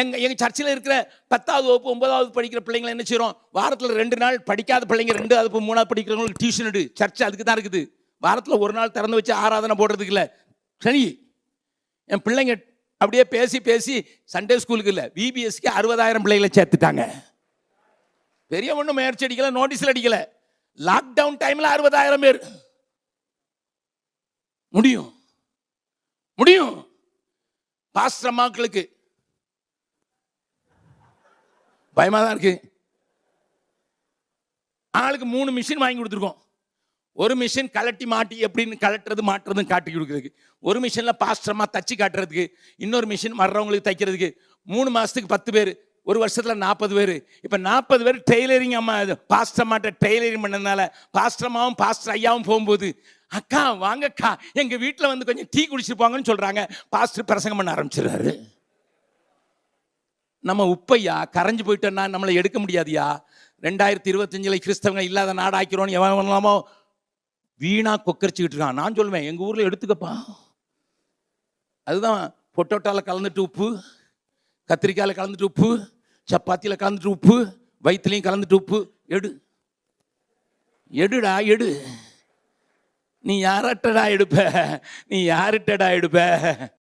எங்க எங்க சர்ச்சில் இருக்கிற பத்தாவது வகுப்பு ஒன்பதாவது படிக்கிற பிள்ளைங்களை என்ன செய்யறோம் வாரத்தில் ரெண்டு நாள் படிக்காத பிள்ளைங்க ரெண்டு வகுப்பு மூணாவது படிக்கிறவங்களுக்கு டியூஷன் எடு. சர்ச் அதுக்கு தான் இருக்குது. வாரத்தில் ஒரு நாள் திறந்து வச்சு ஆராதனை போடுறதுக்கு இல்லை. சரி. என் பிள்ளைங்க அப்படியே பேசி பேசி சண்டே ஸ்கூலுக்கு இல்லை. பிபிஎஸ்க்கு அறுபதாயிரம் பிள்ளைகளை சேர்த்துட்டாங்க. பெரிய ஒன்றும் முயற்சி அடிக்கல நோட்டீஸில் அடிக்கல. லாக்டவுன் டைமில் அறுபதாயிரம் பேர். முடியும். முடியும். பாஸ்டர் அம்மாக்களுக்கு பயமாக தான் இருக்கு. ஆளுக்கு மூணு மிஷின் வாங்கி கொடுத்துருக்கோம். ஒரு மிஷின் கலட்டி மாட்டி எப்படின்னு கலட்டுறது மாட்டுறதும் காட்டி கொடுக்குறதுக்கு. ஒரு மிஷினில் பாஸ்டரமாக தச்சு காட்டுறதுக்கு இன்னொரு மிஷின் வர்றவங்களுக்கு தைக்கிறதுக்கு. மூணு மாதத்துக்கு பத்து பேர் ஒரு வருஷத்தில் நாற்பது பேர். இப்போ நாற்பது பேர் டெய்லரிங் அம்மா பாஸ்டர்மாட்ட டெய்லரிங் பண்ணதுனால பாஸ்டர்மாவும் பாஸ்டர் ஐயாவும் போகும்போது அக்கா வாங்கக்கா எங்கள் வீட்டில் வந்து கொஞ்சம் டீ குடிச்சிட்டு போங்கன்னு சொல்கிறாங்க பாஸ்டர் பிரசங்கம் பண்ண ஆரம்பிச்சிடுறாரு. நம்ம உப்பையா? கரைஞ்சு போயிட்டோன்னா நம்மளை எடுக்க முடியாதுயா? ரெண்டாயிரத்தி இருபத்தஞ்சில் கிறிஸ்தவங்க இல்லாத நாடாக்கிறோன்னு எவன் பண்ணலாமோ வீணாக கொக்கரிச்சுக்கிட்டு இருக்கான். நான் சொல்லுவேன் எங்கள் ஊரில் எடுத்துக்கப்பா. அதுதான் பொட்டோட்டாவில் கலந்துட்டு உப்பு கத்திரிக்காயில் கலந்துட்டு உப்பு சப்பாத்தியில் கலந்துட்டு உப்பு வயிற்றுலையும் கலந்துட்டு உப்பு. எடு. எடுடா எடு. நீ யார்கிட்டடா எடுப்ப? நீ யார்கிட்டடா எடுப்ப?